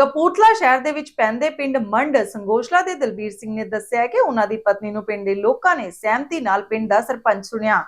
ਕਪੂਰਥਲਾ ਸ਼ਹਿਰ ਦੇ ਵਿੱਚ ਪੈਂਦੇ ਪਿੰਡ ਮੰਡ ਸੰਗੋਸ਼ਲਾ ਦੇ ਦਲਬੀਰ ਸਿੰਘ ਨੇ ਦੱਸਿਆ ਕਿ ਉਹਨਾਂ ਦੀ ਪਤਨੀ ਨੂੰ ਪਿੰਡ ਦੇ ਲੋਕਾਂ ਨੇ ਸਹਿਮਤੀ ਨਾਲ ਪਿੰਡ ਦਾ ਸਰਪੰਚ ਚੁਣਿਆ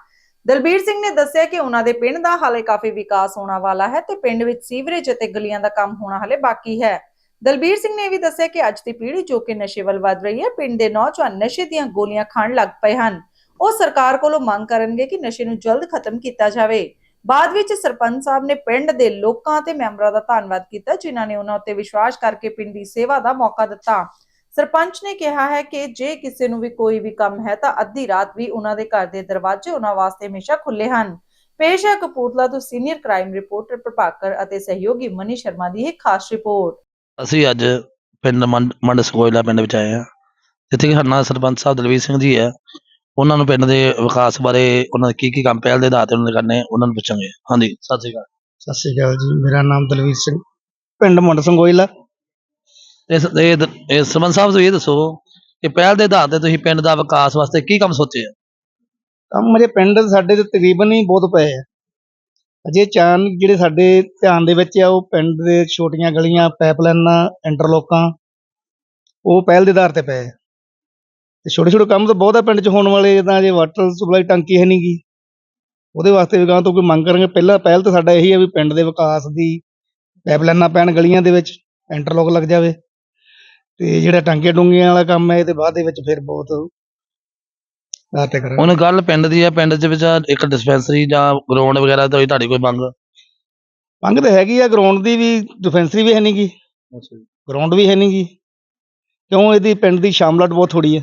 ਦਲਬੀਰ ਸਿੰਘ ਨੇ ਦੱਸਿਆ ਕਿ ਉਹਨਾਂ ਦੇ ਪਿੰਡ ਦਾ ਹਾਲੇ ਕਾਫੀ ਵਿਕਾਸ ਹੋਣਾ ਵਾਲਾ ਹੈ ਤੇ ਪਿੰਡ ਵਿੱਚ ਸੀਵਰੇਜ ਅਤੇ ਗਲੀਆਂ ਦਾ ਕੰਮ ਹੋਣਾ ਹਾਲੇ ਬਾਕੀ ਹੈ। ਦਲਬੀਰ ਸਿੰਘ ਨੇ ਇਹ ਵੀ ਦੱਸਿਆ ਕਿ ਅੱਜ ਦੀ ਪੀੜ੍ਹੀ ਜੋ ਕਿ ਨਸ਼ੇ ਵੱਲ ਵੱਧ ਰਹੀ ਹੈ, ਪਿੰਡ ਦੇ ਨੌਜਵਾਨ ਨਸ਼ੇ ਦੀਆਂ ਗੋਲੀਆਂ ਖਾਣ ਲੱਗ ਪਏ ਹਨ। ਉਹ ਸਰਕਾਰ ਕੋਲੋਂ ਮੰਗ ਕਰਨਗੇ ਕਿ ਨਸ਼ੇ ਨੂੰ ਜਲਦ ਖਤਮ ਕੀਤਾ ਜਾਵੇ। ਬਾਅਦ ਵਿੱਚ ਸਰਪੰਚ ਸਾਹਿਬ ਨੇ ਪਿੰਡ ਦੇ ਲੋਕਾਂ ਤੇ ਮੈਂਬਰਾਂ ਦਾ ਧੰਨਵਾਦ ਕੀਤਾ, ਜਿਨ੍ਹਾਂ ਨੇ ਉਹਨਾਂ ਉੱਤੇ ਵਿਸ਼ਵਾਸ ਕਰਕੇ ਪਿੰਡ ਦੀ ਸੇਵਾ ਦਾ ਮੌਕਾ ਦਿੱਤਾ। ਸਰਪੰਚ ਨੇ ਕਿਹਾ ਹੈ ਕਿ ਜੇ ਕਿਸੇ ਨੂੰ ਵੀ ਕੋਈ ਵੀ ਕੰਮ ਹੈ ਤਾਂ ਅੱਧੀ ਰਾਤ ਵੀ ਉਹਨਾਂ ਦੇ ਘਰ ਦੇ ਦਰਵਾਜ਼ੇ ਉਹਨਾਂ ਵਾਸਤੇ ਹਮੇਸ਼ਾ ਖੁੱਲੇ ਹਨ। ਪੇਸ਼ ਹੈ ਕਪੂਰਥਲਾ ਤੋਂ ਸੀਨੀਅਰ ਕ੍ਰਾਈਮ ਰਿਪੋਰਟਰ ਪ੍ਰਭਾਕਰ ਅਤੇ ਸਹਿਯੋਗੀ ਮਨੀ ਸ਼ਰਮਾ ਦੀ ਇੱਕ ਖਾਸ ਰਿਪੋਰਟ। ਅਸੀਂ ਅੱਜ ਪਿੰਡ ਮੰਡ ਸਕੋਇਲਾ ਪਿੰਡ ਵਿੱਚ ਆਏ ਹਾਂ। ਜਿੱਥੇ ਕਿ ਸਾਡੇ ਸਰਪੰਚ ਸਾਹਿਬ ਦਲਵੀਰ ਸਿੰਘ ਜੀ ਹੈ। ਉਹਨਾਂ ਨੂੰ ਪਿੰਡ ਦੇ ਵਿਕਾਸ ਬਾਰੇ ਉਹਨਾਂ ਦੇ ਕੀ ਕੀ ਕੰਮ ਪਹਿਲ ਦੇ ਆਧਾਰ ਤੇ ਉਹਨਾਂ ਨੇ ਕਰਨੇ ਉਹਨਾਂ ਨੂੰ ਪੁੱਛਾਂਗੇ। ਹਾਂਜੀ ਸਤਿ ਸ਼੍ਰੀ ਅਕਾਲ। ਸਤਿ ਸ਼੍ਰੀ ਅਕਾਲ ਜੀ ਮੇਰਾ ਨਾਮ ਦਲਵੀਰ ਸਿੰਘ ਪਿੰਡ ਮੁੰਡ ਸੰਗੋਇਲਾ ਇਸ ਇਹ ਦ- ਇਹ ਸਰਪੰਚ ਸਾਹਿਬ ਤੁਸੀਂ ਇਹ ਦੱਸੋ ਕਿ ਪਹਿਲ ਦੇ ਆਧਾਰ ਤੇ ਤੁਸੀਂ ਪਿੰਡ ਦਾ ਵਿਕਾਸ ਵਾਸਤੇ ਕੀ ਕੰਮ ਸੋਚੇ ਆ? ਕੰਮ ਮੇਰੇ ਪਿੰਡ ਸਾਡੇ ਤੇ ਤਕਰੀਬਨ ਹੀ ਬਹੁਤ ਪਏ ਆ। ਅਜੇ ਚਾਨ ਜਿਹੜੇ ਸਾਡੇ ਧਿਆਨ ਦੇ ਵਿੱਚ ਆ ਉਹ ਪਿੰਡ ਦੇ ਛੋਟੀਆਂ ਗਲੀਆਂ ਪਾਈਪਲਾਈਨਾਂ ਇੰਟਰਲੋਕਾਂ ਉਹ ਪਹਿਲ ਦੇ ਆਧਾਰ ਤੇ ਪਏ ਆ। ਤੇ ਛੋਟੇ ਛੋਟੇ ਕੰਮ ਤਾਂ ਬਹੁਤ ਆ ਪਿੰਡ 'ਚ ਹੋਣ ਵਾਲੇ ਤਾਂ ਜੇ ਵਾਟਰ ਸਪਲਾਈ ਟੰਕੀ ਹੈ ਨਹੀਂਗੀ ਉਹਦੇ ਵਾਸਤੇ ਵੀ ਗਾਂ ਤੋਂ ਕੋਈ ਮੰਗ ਕਰਾਂਗੇ। ਪਹਿਲਾਂ ਪਹਿਲ ਤਾਂ ਸਾਡਾ ਇਹੀ ਹੈ ਵੀ ਪਿੰਡ ਦੇ ਵਿਕਾਸ ਦੀ ਪਾਈਪਲਾਈਨਾਂ ਪੈਣ ਗਲੀਆਂ ਦੇ ਵਿੱਚ ਇੰਟਰਲੋਕ ਲੱਗ ਜਾਵੇ। ਤੇ ਜਿਹੜਾ ਟਾਂਕੇ ਡੂੰਗੀਆਂ ਵਾਲਾ ਕੰਮ ਹੈ ਇਹ ਤੇ ਬਾਅਦ ਦੇ ਵਿੱਚ ਫਿਰ ਬਹੁਤ ਆਤੇ ਕਰਾਂਗੇ। ਹੁਣ ਗੱਲ ਪਿੰਡ ਦੀ ਹੈ ਪਿੰਡ ਦੇ ਵਿੱਚ ਇੱਕ ਡਿਸਪੈਂਸਰੀ ਜਾਂ ਗਰਾਊਂਡ ਵਗੈਰਾ ਤੋਂ ਤੁਹਾਡੀ ਕੋਈ ਮੰਗ? ਮੰਗ ਤਾਂ ਹੈਗੀ ਆ ਗਰਾਊਂਡ ਦੀ ਵੀ ਡਿਫੈਂਸਰੀ ਵੀ ਹੈ ਨਹੀਂਗੀ ਗਰਾਊਂਡ ਵੀ ਹੈ ਨਹੀਂਗੀ ਕਿਉਂ? ਇਹਦੀ ਪਿੰਡ ਦੀ ਸ਼ਾਮਲਾਟ ਬਹੁਤ ਥੋੜੀ ਹੈ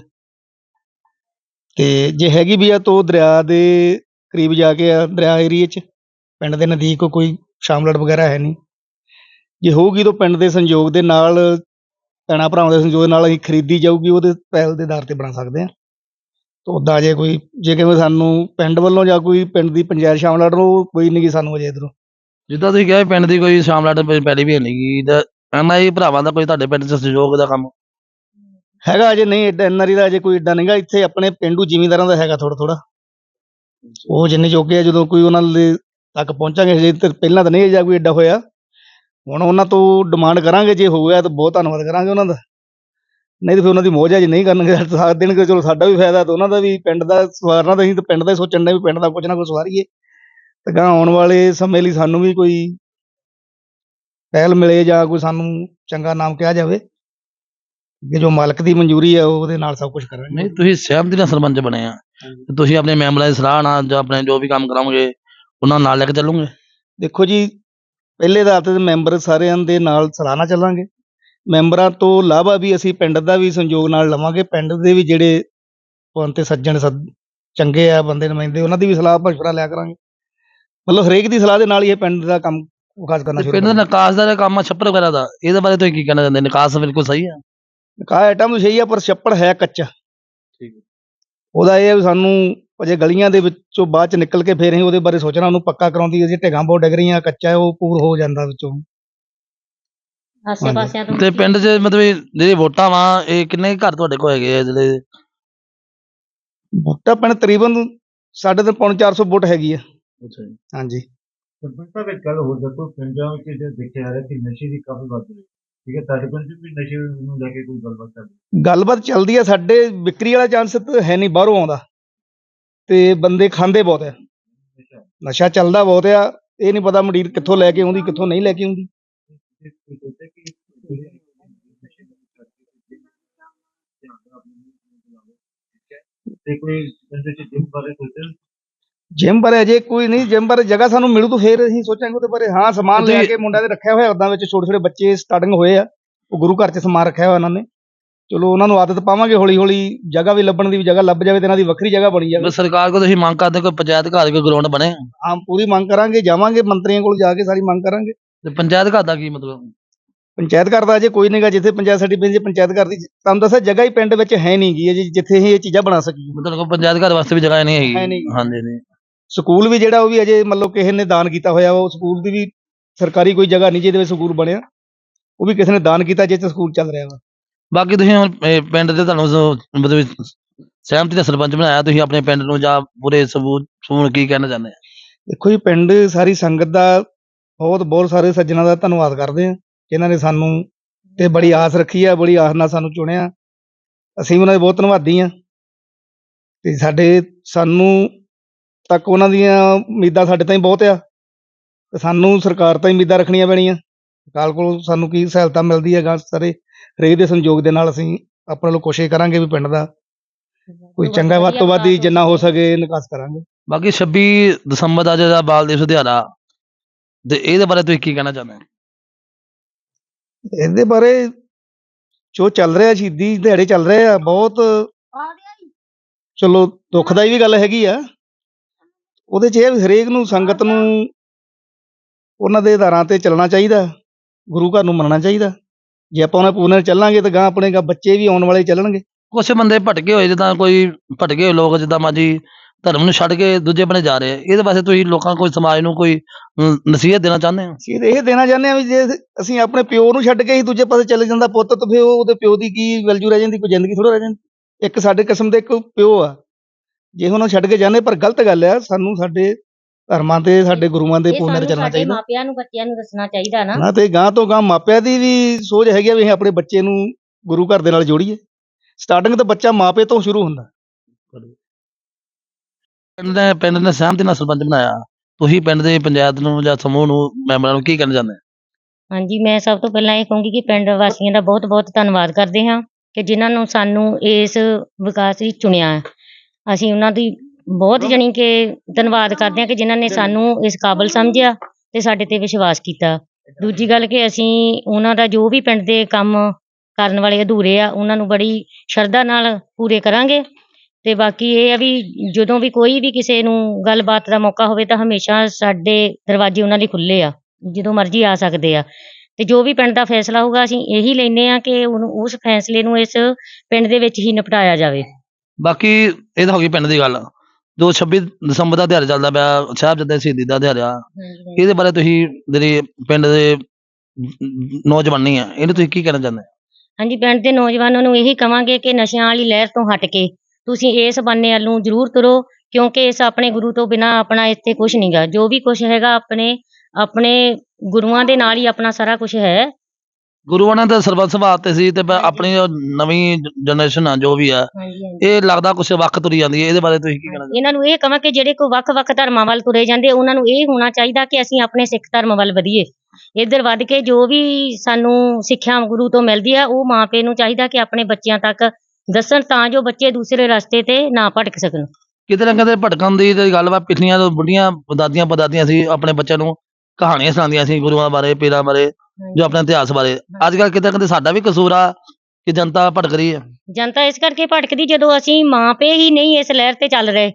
ਤੇ ਜੇ ਹੈਗੀ ਵੀ ਆ ਤਾਂ ਉਹ ਦਰਿਆ ਦੇ ਕਰੀਬ ਜਾ ਕੇ ਆ, ਦਰਿਆ ਏਰੀਏ 'ਚ। ਪਿੰਡ ਦੇ ਨਜ਼ਦੀਕ ਕੋਈ ਸ਼ਾਮਲਾਟ ਵਗੈਰਾ ਹੈ ਨਹੀਂ। ਜੇ ਹੋਊਗੀ ਤਾਂ ਪਿੰਡ ਦੇ ਸੰਯੋਗ ਦੇ ਨਾਲ, ਭੈਣਾਂ ਭਰਾਵਾਂ ਦੇ ਸੰਯੋਗ ਨਾਲ ਅਸੀਂ ਖਰੀਦੀ ਜਾਊਗੀ, ਉਹਦੇ ਪਹਿਲ ਦੇ ਆਧਾਰ ਤੇ ਬਣਾ ਸਕਦੇ ਹਾਂ ਤਾਂ ਉੱਦਾਂ ਜੇ ਕੋਈ, ਜੇ ਕਿਵੇਂ ਸਾਨੂੰ ਪਿੰਡ ਵੱਲੋਂ ਜਾਂ ਕੋਈ ਪਿੰਡ ਦੀ ਪੰਚਾਇਤ ਸ਼ਾਮਲਾਟ ਉਹ ਕੋਈ ਨਹੀਂ ਗੀ ਸਾਨੂੰ ਅਜੇ ਇੱਧਰੋਂ। ਜਿੱਦਾਂ ਤੁਸੀਂ ਕਿਹਾ ਵੀ ਪਿੰਡ ਦੀ ਕੋਈ ਸ਼ਾਮਲਾਟ ਪਹਿਲੀ ਵੀ ਨਹੀਂਗੀ ਤੇ ਐਨਆਈ ਭਰਾਵਾਂ ਦਾ ਕੋਈ ਤੁਹਾਡੇ ਪਿੰਡ 'ਚ ਸਹਿਯੋਗ ਦਾ ਕੰਮ ਹੈਗਾ ਅਜੇ ਨਹੀਂ ਐਡਾ ਐਨਆਰਈ ਦਾ ਅਜੇ ਕੋਈ ਐਡਾ ਨਹੀਂਗਾ ਇੱਥੇ ਆਪਣੇ ਪਿੰਡੂ ਜ਼ਿਮੀਂਦਾਰਾਂ ਦਾ ਹੈਗਾ ਥੋੜਾ ਥੋੜਾ ਉਹ ਜਿੰਨੇ ਜੋਗੇ ਆ ਜਦੋਂ ਕੋਈ ਉਹਨਾਂ ਦੇ ਤੱਕ ਪਹੁੰਚਾਂਗੇ ਹਜੇ ਤੇ ਪਹਿਲਾਂ ਤਾਂ ਨਹੀਂ ਜਾ ਕੋਈ ਐਡਾ ਹੋਇਆ। ਹੁਣ ਉਹਨਾਂ ਤੋਂ ਡਿਮਾਂਡ ਕਰਾਂਗੇ ਜੇ ਹੋ ਗਿਆ ਤਾਂ ਬਹੁਤ ਧੰਨਵਾਦ ਕਰਾਂਗੇ ਉਹਨਾਂ ਦਾ। ਨਹੀਂ ਤਾਂ ਫਿਰ ਉਹਨਾਂ ਦੀ ਮੌਜ ਹੈ ਜੇ ਨਹੀਂ ਕਰਨਗੇ ਤਾਂ ਸਾਥ ਦੇਣਗੇ ਚਲੋ ਸਾਡਾ ਵੀ ਫਾਇਦਾ ਤੇ ਉਹਨਾਂ ਦਾ ਵੀ ਪਿੰਡ ਦਾ ਸਵਾਰਨਾ ਤਾਂ ਅਸੀਂ ਤਾਂ ਪਿੰਡ ਦਾ ਹੀ ਸੋਚਣ ਦੇ ਵੀ ਪਿੰਡ ਦਾ ਕੁਝ ਨਾ ਕੁਝ ਸਵਾਰੀਏ। ਤੇ ਗਾਂ ਆਉਣ ਵਾਲੇ ਸਮੇਂ ਲਈ ਸਾਨੂੰ ਵੀ ਕੋਈ ਪਹਿਲ ਮਿਲੇ ਜਾਂ ਕੋਈ ਸਾਨੂੰ ਚੰਗਾ ਨਾਮ ਕਿਹਾ ਜਾਵੇ। ਕਿ ਜੋ ਮਾਲਕ ਦੀ ਮਨਜ਼ੂਰੀ ਹੈ ਉਹ ਉਹਦੇ ਨਾਲ ਸਭ ਕੁਝ ਕਰਾਂਗੇ। ਨਹੀਂ ਤੁਸੀਂ ਸਹਿਮਤੀ ਨਾਲ ਸਰਪੰਚ ਬਣੇ ਆ। ਤੇ ਤੁਸੀਂ ਆਪਣੇ ਮੈਂਬਰਾਂ ਦੀ ਸਲਾਹ ਨਾਲ ਜਾਂ ਆਪਣੇ ਜੋ ਵੀ ਕੰਮ ਕਰਾਓਗੇ ਉਹਨਾਂ ਨਾਲ ਲੈ ਕੇ ਚੱਲੋਗੇ? ਦੇਖੋ ਜੀ ਪਹਿਲੇ ਆਧਾਰ ਤੇ ਮੈਂਬਰ ਸਾਰਿਆਂ ਦੇ ਨਾਲ ਸਲਾਹਨਾ ਚੱਲਾਂਗੇ। ਮੈਂਬਰਾਂ ਤੋਂ ਇਲਾਵਾ ਵੀ ਅਸੀਂ ਪਿੰਡ ਦਾ ਵੀ ਸੰਯੋਗ ਨਾਲ ਲਵਾਂਗੇ। ਪਿੰਡ ਦੇ ਵੀ ਜਿਹੜੇ ਪੰਤੇ ਸੱਜਣ ਸੱਜ- ਚੰਗੇ ਆ ਬੰਦੇ ਨੁਮਾਇੰਦੇ ਉਹਨਾਂ ਦੀ ਵੀ ਸਲਾਹ ਮਸ਼ਵਰਾ ਲਿਆ ਕਰਾਂਗੇ। ਮਤਲਬ ਹਰੇਕ ਦੀ ਸਲਾਹ ਦੇ ਨਾਲ ਹੀ ਇਹ ਪਿੰਡ ਦਾ ਕੰਮ ਵਿਕਾਸ ਕਰਨਾ ਸ਼ੁਰੂ ਪਿੰਡ ਦਾ ਨਿਕਾਸ ਦਾ ਕੰਮ ਆ ਛੱਪੜ ਵਗੈਰਾ ਦਾ ਇਹਦੇ ਬਾਰੇ ਤੁਸੀਂ ਕੀ ਕਹਿਣਾ ਚਾਹੁੰਦੇ ਨਿਕਾਸ ਬਿਲਕੁਲ ਸਹੀ ਆ। ਕਾ ਆਈਟਮ ਸਹੀ ਆ ਪਰ ਛੱਪੜ ਹੈ ਕੱਚਾ। ਠੀਕ ਹੈ। ਉਹਦਾ ਇਹ ਆ ਵੀ ਸਾਨੂੰ ਅਜੇ ਗਲੀਆਂ ਦੇ ਵਿੱਚੋਂ ਬਾਅਦ ਚ ਨਿਕਲ ਕੇ ਫੇਰ ਅਸੀਂ ਉਹਦੇ ਬਾਰੇ ਸੋਚਣਾ ਉਹਨੂੰ ਪੱਕਾ ਕਰਾਉਂਦੀ ਅਸੀਂ ਢੇਗਾਂ ਬਹੁਤ ਡਿੱਗ ਰਹੀਆਂ ਕੱਚਾ ਹੈ ਉਹ ਪੂਰ ਹੋ ਜਾਂਦਾ ਵਿੱਚੋਂ। ਆਸੇ ਹਾਂਜੀ। ਪਾਸਿਆਂ ਤੋਂ ਤੇ ਪਿੰਡ 'ਚ ਮਤਲਬ ਇਹ ਜਿਹੜੇ ਵੋਟਾਂ ਵਾ ਇਹ ਕਿੰਨੇ ਕੁ ਘਰ ਤੁਹਾਡੇ ਕੋਲ ਹੈਗੇ ਆ ਜਿਹੜੇ? ਬੂਟਾ ਪਿੰਡ ਤਕਰੀਬਨ ਸਾਡੇ ਤੇ ਪੌਣ 400 ਵੋਟ ਹੈਗੀ ਆ। ਹਾਂਜੀ। ਸਰਪੰਚ ਸਾਹਿਬ ਇੱਕ ਗੱਲ ਹੋਰ ਦੱਸੋ ਪਿੰਡਾਂ ਵਿੱਚ ਜੇ ਦੇਖਿਆ ਜਾ ਰਿਹਾ ਕਿ ਨਸ਼ੇ ਦੀ ਕਾਫੀ ਵੱਧ ਰਹੀ ਹੈ। ਠੀਕ ਹੈ ਤੁਹਾਡੇ 'ਚ ਵੀ ਨਸ਼ੇ ਨੂੰ ਲੈ ਕੇ ਕੋਈ ਗੱਲਬਾਤ ਚੱਲ ਰਹੀ ਗੱਲਬਾਤ ਚੱਲਦੀ ਆ ਸਾਡੇ ਵਿਕਰੀ ਵਾਲਾ ਚਾਂਸ ਤਾਂ ਹੈ ਨਹੀਂ ਬਾਹਰੋਂ ਆਉਂਦਾ। ਤੇ ਬੰਦੇ ਖਾਂਦੇ ਬਹੁਤ ਆ ਨਸ਼ਾ ਚੱਲਦਾ ਬਹੁਤ ਆ ਇਹ ਨਹੀਂ ਪਤਾ ਮੰਡੀਰ ਕਿੱਥੋਂ ਲੈ ਕੇ ਆਉਂਦੀ ਕਿੱਥੋਂ ਨਹੀਂ ਲੈ ਕੇ ਆਉਂਦੀ। ਸੋਚਿਆ ਕਿ ਨਸ਼ੇ ਨੂੰ ਕਰਕੇ ਧਿਆਨ ਆਪਣੇ ਤੇ ਕੋਈ ਪਿੰਡ 'ਚ ਜਿਮ ਬਾਰੇ ਸੋਚਿਆ ਜਿਮ ਬਾਰੇ ਅਜੇ ਕੋਈ ਨਹੀਂ ਜਿਮ ਬਾਰੇ ਜਗ੍ਹਾ ਸਾਨੂੰ ਮਿਲੂ ਤਾਂ ਫੇਰ ਅਸੀਂ ਸੋਚਾਂਗੇ ਉਹਦੇ ਬਾਰੇ। ਹਾਂ ਸਮਾਨ ਲੈ ਕੇ ਮੁੰਡਿਆਂ ਦੇ ਰੱਖਿਆ ਹੋਇਆ ਉਦਾਂ ਵਿੱਚ ਛੋਟੇ ਛੋਟੇ ਬੱਚੇ ਸਟਾਰਟਿੰਗ ਹੋਏ ਆ। ਉਹ ਗੁਰੂ ਘਰ 'ਚ ਸਮਾਨ ਰੱਖਿਆ ਹੋਇਆ ਉਹਨਾਂ ਨੇ। ਚਲੋ ਉਹਨਾਂ ਨੂੰ ਆਦਤ ਪਾਵਾਂਗੇ ਹੌਲੀ ਹੌਲੀ ਜਗ੍ਹਾ ਵੀ ਲੱਭਣ ਦੀ ਵੀ ਜਗ੍ਹਾ ਲੱਭ ਜਾਵੇ ਤੇ ਇਹਨਾਂ ਦੀ ਵੱਖਰੀ ਜਗ੍ਹਾ ਬਣੀ ਜਾਵੇ। ਸਰਕਾਰ ਕੋਲ ਤੁਸੀਂ ਮੰਗ ਕਰਦੇ ਕੋਈ ਪੰਚਾਇਤ ਘਰ ਕੋਈ ਗਰਾਊਂਡ ਬਣੇ? ਹਾਂ ਪੂਰੀ ਮੰਗ ਕਰਾਂਗੇ ਜਾਵਾਂਗੇ ਮੰਤਰੀਆਂ ਕੋਲ ਜਾ ਕੇ ਸਾਰੀ ਮੰਗ ਕਰਾਂਗੇ। ਤੇ ਪੰਚਾਇਤ ਘਰ ਦਾ ਕੀ ਮਤਲਬ? ਪੰਚਾਇਤ ਘਰ ਦਾ ਅਜੇ ਕੋਈ ਨਹੀਂਗਾ ਜਿੱਥੇ ਪੰਚਾਇਤ ਸਾਡੀ ਪਿੰਡ ਪੰਚਾਇਤ ਘਰ ਦੀ ਤੁਹਾਨੂੰ ਦੱਸਿਆ ਜਗ੍ਹਾ ਹੀ ਪਿੰਡ ਵਿੱਚ ਹੈ ਨਹੀਂਗੀ ਜਿੱਥੇ ਇਹ ਚੀਜ਼ਾਂ ਬਣਾ ਸਕੀਏ। ਮਤਲਬ ਪੰਚਾਇਤ ਘਰ ਵਾਸਤੇ ਵੀ ਜਗ੍ਹਾ ਨਹੀਂ ਹੈਗੀ। ਹਾਂਜੀ ਨਹੀਂ ਸਕੂਲ ਵੀ ਜਿਹੜਾ ਉਹ ਵੀ ਅਜੇ ਮਤਲਬ ਕਿਸੇ ਨੇ ਦਾਨ ਕੀਤਾ ਹੋਇਆ ਉਹ ਸਕੂਲ ਦੀ ਵੀ ਸਰਕਾਰੀ ਕੋਈ ਜਗ੍ਹਾ ਨਹੀਂ ਜਿਹਦੇ ਵਿੱਚ ਸਕੂਲ ਬਣਿਆ। ਉਹ ਵੀ ਕਿਸੇ ਨੇ ਦਾਨ ਕੀਤਾ ਜਿੱਥੇ ਸਕੂਲ ਚੱਲ ਰਿਹਾ ਵਾ। ਬਾਕੀ ਤੁਸੀਂ ਹੁਣ ਇਹ ਪਿੰਡ ਦੇ ਤੁਹਾਨੂੰ ਮਤਲਬ ਸਹਿਮਤੀ ਦਾ ਸਰਪੰਚ ਬਣਾਇਆ ਤੁਸੀਂ ਆਪਣੇ ਪਿੰਡ ਨੂੰ ਜਾਂ ਪੂਰੇ ਸਬੂਤ ਨੂੰ ਕੀ ਕਹਿਣਾ ਚਾਹੁੰਦੇ ਆ? ਦੇਖੋ ਜੀ ਪਿੰਡ ਸਾਰੀ ਸੰਗਤ ਦਾ ਬਹੁਤ ਬਹੁਤ ਸਾਰੇ ਸੱਜਣਾ ਦਾ ਧੰਨਵਾਦ ਕਰਦੇ ਆ ਜਿਨ੍ਹਾਂ ਨੇ ਸਾਨੂੰ ਤੇ ਬੜੀ ਆਸ ਰੱਖੀ ਆ ਬੜੀ ਆਸ ਨਾਲ ਸਾਨੂੰ ਚੁਣਿਆ। ਅਸੀਂ ਉਹਨਾਂ ਦੇ ਬਹੁਤ ਧੰਨਵਾਦੀ ਆ ਤੇ ਸਾਡੇ ਸਾਨੂੰ ਤੱਕ ਉਹਨਾਂ ਦੀਆਂ ਉਮੀਦਾਂ ਸਾਡੇ ਤਾਈਂ ਬਹੁਤ ਆ ਤੇ ਸਾਨੂੰ ਸਰਕਾਰ ਤਾਈਂ ਉਮੀਦਾਂ ਰੱਖਣੀਆਂ ਪੈਣੀਆਂ। ਅਕਾਲ ਕੋਲ ਸਾਨੂੰ ਕੀ ਸਹਾਇਤਾ ਮਿਲਦੀ ਹੈ ਗਾ ਸਾਰੇ ਹਰੇਕ ਦੇ ਸੰਯੋਗ ਦੇ ਨਾਲ ਅਸੀਂ ਆਪਣੇ ਵੱਲੋਂ ਕੋਸ਼ਿਸ਼ ਕਰਾਂਗੇ ਵੀ ਪਿੰਡ ਦਾ ਕੋਈ ਚੰਗਾ ਵੱਧ ਤੋਂ ਵੱਧ ਹੀ ਜਿੰਨਾ ਹੋ ਸਕੇ। ਨਿਕਾਸ ਕਰਾਂਗੇ। ਬਾਕੀ 26 ਦਸੰਬਰ ਦਾ ਜਿਹੜਾ ਬਾਲ ਦਿਵਸ ਦਿਹਾੜਾ ਤੇ ਇਹਦੇ ਬਾਰੇ ਤੁਸੀਂ ਕੀ ਕਹਿਣਾ ਚਾਹੁੰਦੇ ਹੋ? ਇਹਦੇ ਬਾਰੇ ਜੋ ਚੱਲ ਰਿਹਾ ਸ਼ਹੀਦੀ ਦਿਹਾੜੇ ਚੱਲ ਰਹੇ ਆ ਬਹੁਤ ਚਲੋ ਦੁਖਦਾਈ ਵੀ ਗੱਲ ਹੈਗੀ ਆ। ਉਹਦੇ 'ਚ ਇਹ ਵੀ ਹਰੇਕ ਨੂੰ ਸੰਗਤ ਨੂੰ ਉਹਨਾਂ ਦੇ ਆਧਾਰਾਂ ਤੇ ਚੱਲਣਾ ਚਾਹੀਦਾ ਗੁਰੂ ਘਰ ਨੂੰ ਮੰਨਣਾ ਚਾਹੀਦਾ। ਜੇ ਆਪਾਂ ਉਹਨਾਂ ਪੂਰਨ ਚੱਲਾਂਗੇ ਤਾਂ ਗਾਂ ਆਪਣੇ ਗਾ ਬੱਚੇ ਵੀ ਆਉਣ ਵਾਲੇ ਚੱਲਣਗੇ। ਕੁਛ ਬੰਦੇ ਭਟਕੇ ਹੋਏ ਜਿੱਦਾਂ ਕੋਈ ਭਟਕੇ ਹੋਏ ਲੋਕ ਜਿੱਦਾਂ ਮਾਜੀ ਧਰਮ ਨੂੰ ਛੱਡ ਕੇ ਦੂਜੇ ਬੰਨੇ ਜਾ ਰਹੇ ਆ। ਇਹਦੇ ਵਾਸਤੇ ਤੁਸੀਂ ਲੋਕਾਂ ਕੋਈ ਸਮਾਜ ਨੂੰ ਕੋਈ ਅਮ, ਨਸੀਹਤ ਦੇਣਾ ਚਾਹੁੰਦੇ ਹੋ? ਅਸੀਂ ਇਹ ਦੇਣਾ ਚਾਹੁੰਦੇ ਆ ਵੀ ਜੇ ਅਸੀਂ ਆਪਣੇ ਪਿਓ ਨੂੰ ਛੱਡ ਕੇ ਹੀ ਦੂਜੇ ਪਾਸੇ ਚਲੇ ਜਾਂਦਾ ਪੁੱਤ ਤਾਂ ਫਿਰ ਉਹਦੇ ਪਿਓ ਦੀ ਕੀ ਵੈਲਿਊ ਰਹਿ ਜਾਂਦੀ ਕੋਈ ਜ਼ਿੰਦਗੀ ਥੋੜਾ ਰਹਿ ਜਾਂਦੀ। ਇੱਕ ਸਾਡੇ ਕਿਸਮ ਦੇ ਇੱਕ ਪਿਓ ਆ। ਜੇ ਉਹਨੂੰ ਛੱਡ ਕੇ ਜਾਂਦੇ ਪਰ ਗਲਤ ਗੱਲ ਆ ਸਾਨੂੰ ਸਾਡੇ ਧਰਮਾਂ ਤੇ ਸਾਡੇ ਗੁਰੂਆਂ ਦੇ ਸਾਨੂੰ ਚੱਲਣਾ ਸਾਡੇ ਚਾਹੀਦਾ। ਮਾਪਿਆਂ ਨੂੰ ਬੱਚਿਆਂ ਨੂੰ ਦੱਸਣਾ ਚਾਹੀਦਾ ਨਾ। ਨਾ ਤੇ ਗਾਂ ਤੋਂ ਗਾਂ ਮਾਪਿਆਂ ਦੀ ਵੀ ਸੋਚ ਹੈਗੀ ਆ ਵੀ ਅਸੀਂ ਆਪਣੇ ਬੱਚੇ ਨੂੰ ਗੁਰੂ ਘਰ ਦੇ ਨਾਲ ਜੋੜੀਏ। ਸਟਾਰਟਿੰਗ ਤਾਂ ਬੱਚਾ ਮਾਪੇ ਤੋਂ ਸ਼ੁਰੂ ਹੁੰਦਾ। ਪਿੰਡ ਨੇ ਪਿੰਡ ਨੇ ਸਹਿਮਤੀ ਨਾਲ ਸਰਪੰਚ ਬਣਾਇਆ। ਤੁਸੀਂ ਪਿੰਡ ਦੇ ਪੰਚਾਇਤ ਨੂੰ ਜਾਂ ਸਮੂਹ ਨੂੰ ਮੈਂਬਰਾਂ ਨੂੰ ਕੀ ਕਹਿਣਾ ਚਾਹੁੰਦੇ ਹੋ? ਹਾਂਜੀ ਮੈਂ ਸਭ ਤੋਂ ਪਹਿਲਾਂ ਇਹ ਕਹੂੰਗੀ ਕਿ ਪਿੰਡ ਵਾਸੀਆਂ ਦਾ ਬਹੁਤ ਬਹੁਤ ਧੰਨਵਾਦ ਕਰਦੇ ਹਾਂ ਕਿ ਜਿਨ੍ਹਾਂ ਨੂੰ ਸਾਨੂੰ ਇਸ ਵਿਕਾਸ ਲਈ ਚੁਣਿਆ। ਹੈ। ਅਸੀਂ ਉਹਨਾਂ ਦੀ ਬਹੁਤ ਜਾਣੀ ਕਿ ਧੰਨਵਾਦ ਕਰਦੇ ਹਾਂ ਕਿ ਜਿਨ੍ਹਾਂ ਨੇ ਸਾਨੂੰ ਇਸ ਕਾਬਲ ਸਮਝਿਆ ਤੇ ਸਾਡੇ ਤੇ ਵਿਸ਼ਵਾਸ ਕੀਤਾ। ਦੂਜੀ ਗੱਲ ਕਿ ਅਸੀਂ ਉਹਨਾਂ ਦਾ ਜੋ ਵੀ ਪਿੰਡ ਦੇ ਕੰਮ ਕਰਨ ਵਾਲੇ ਅਧੂਰੇ ਆ ਉਹਨਾਂ ਨੂੰ ਬੜੀ ਸ਼ਰਧਾ ਨਾਲ ਪੂਰੇ ਕਰਾਂਗੇ। ਤੇ ਬਾਕੀ ਇਹ ਆ ਵੀ ਜਦੋਂ ਵੀ ਕੋਈ ਵੀ ਕਿਸੇ ਨੂੰ ਗੱਲਬਾਤ ਦਾ ਮੌਕਾ ਹੋਵੇ ਤਾਂ ਹਮੇਸ਼ਾ ਸਾਡੇ ਦਰਵਾਜ਼ੇ ਉਹਨਾਂ ਲਈ ਖੁੱਲੇ ਆ ਜਦੋਂ ਮਰਜ਼ੀ ਆ ਸਕਦੇ ਆ। ਤੇ ਜੋ ਵੀ ਪਿੰਡ ਦਾ ਫੈਸਲਾ ਹੋਊਗਾ ਅਸੀਂ ਇਹੀ ਲੈਨੇ ਆ ਕਿ ਉਹਨੂੰ ਉਸ ਫੈਸਲੇ ਨੂੰ ਇਸ ਪਿੰਡ ਦੇ ਵਿੱਚ ਹੀ ਨਿਪਟਾਇਆ ਜਾਵੇ। ਬਾਕੀ ਇਹ ਤਾਂ ਹੋ ਗਈ ਪਿੰਡ ਦੀ ਗੱਲ। ਜੋ 26 ਦਸੰਬਰ ਦਾ ਦਿਹਾੜਾ ਚੱਲਦਾ ਪਿਆ ਸਾਹਿਬਜ਼ਾਦੇ ਸ਼ਹੀਦੀ ਦਾ ਦਿਹਾੜਾ ਇਹਦੇ ਬਾਰੇ ਤੁਸੀਂ ਜਿਹੜੀ ਪਿੰਡ ਦੇ ਨੌਜਵਾਨੀ ਆ ਇਹਨੂੰ ਤੁਸੀਂ ਕੀ ਕਹਿਣਾ ਚਾਹੁੰਦੇ? ਹਾਂਜੀ ਪਿੰਡ ਦੇ ਨੌਜਵਾਨਾਂ ਨੂੰ ਇਹੀ ਕਵਾਂਗੇ ਕਿ ਨਸ਼ਿਆਂ ਵਾਲੀ ਲਹਿਰ ਤੋਂ ਹਟ ਕੇ ਤੁਸੀਂ ਇਸ ਬੰਨੇ ਵੱਲ ਨੂੰ ਜ਼ਰੂਰ ਤੁਰੋ ਕਿਉਂਕਿ ਇਸ ਆਪਣੇ ਗੁਰੂ ਤੋਂ ਬਿਨਾ ਆਪਣਾ ਇੱਥੇ ਕੁਝ ਨਹੀਂਗਾ ਜੋ ਵੀ ਕੁਝ ਹੈਗਾ ਆਪਣੇ ਆਪਣੇ ਗੁਰੂਆਂ ਦੇ ਨਾਲ ਹੀ ਆਪਣਾ ਸਾਰਾ ਕੁਝ ਹੈ। ਗੁਰੂਆਂ ਨੇ ਤਾਂ ਸਰਬੱਤ ਸੁਭਾਅ ਤੇ ਸੀ ਤੇ ਹਾਂਜੀ। ਆਪਣੀ ਉਹ ਨਵੀਂ ਜਨਰੇਸ਼ਨ ਆ ਜੋ ਵੀ ਆ ਹਾਂਜੀ ਹਾਂਜੀ। ਇਹ ਲੱਗਦਾ ਕੁਛ ਵੱਖ ਤੁਰੀ ਜਾਂਦੀ ਹੈ। ਇਹਦੇ ਬਾਰੇ ਤੁਸੀਂ ਕੀ ਕਹਿਣਾ ਚਾਹੁੰਦੇ ਇਹਨਾਂ ਨੂੰ ਇਹ ਕਵਾਂ ਕਿ ਜਿਹੜੇ ਕੋਈ ਵੱਖ-ਵੱਖ ਧਰਮਾਂ ਵੱਲ ਤੁਰੇ ਜਾਂਦੇ ਉਹਨਾਂ ਨੂੰ ਇਹ ਹੋਣਾ ਚਾਹੀਦਾ ਕਿ ਅਸੀਂ ਆਪਣੇ ਸਿੱਖ ਧਰਮ ਵੱਲ ਵਧੀਏ। ਇੱਧਰ ਵੱਧ ਕੇ ਜੋ ਵੀ ਸਾਨੂੰ ਸਿੱਖਿਆ ਗੁਰੂ ਤੋਂ ਮਿਲਦੀ ਆ ਉਹ ਮਾਪੇ ਨੂੰ ਚਾਹੀਦਾ ਕਿ ਆਪਣੇ ਬੱਚਿਆਂ ਤੱਕ ਦੱਸਣ ਤਾਂ ਜੋ ਬੱਚੇ ਦੂਸਰੇ ਰਸਤੇ ਤੇ ਨਾ ਭਟਕ ਸਕਣ। ਕਿਤੇ ਨਾ ਕਿਤੇ ਭਟਕਣ ਦੀ ਤੇ ਗੱਲਬਾਤ ਪਿਛਲੀਆਂ ਤੋਂ ਬੁੱਢੀਆਂ ਦਾਦੀਆਂ ਪਦਾਦੀਆਂ ਸੀ ਆਪਣੇ ਬੱਚਿਆਂ ਨੂੰ ਕਹਾਣੀਆਂ ਸੁਣਾਉਂਦੀਆਂ ਸੀ ਗੁਰੂਆਂ ਬਾਰੇ ਪੀਰਾਂ ਬਾਰੇ ਜੋ ਆਪਣੇ ਇਤਿਹਾਸ ਬਾਰੇ। ਅੱਜ ਕੱਲ ਕਿਤੇ ਕਿਤੇ ਸਾਡਾ ਵੀ ਕਸੂਰ ਆ ਕਿ ਜਨਤਾ ਭਟਕ ਰਹੀ ਹੈ। ਜਨਤਾ ਇਸ ਕਰਕੇ ਭਟਕਦੀ ਜਦੋਂ ਅਸੀਂ ਮਾਪੇ ਹੀ ਨਹੀਂ ਇਸ ਲਹਿਰ ਤੇ ਚੱਲ ਰਹੇ।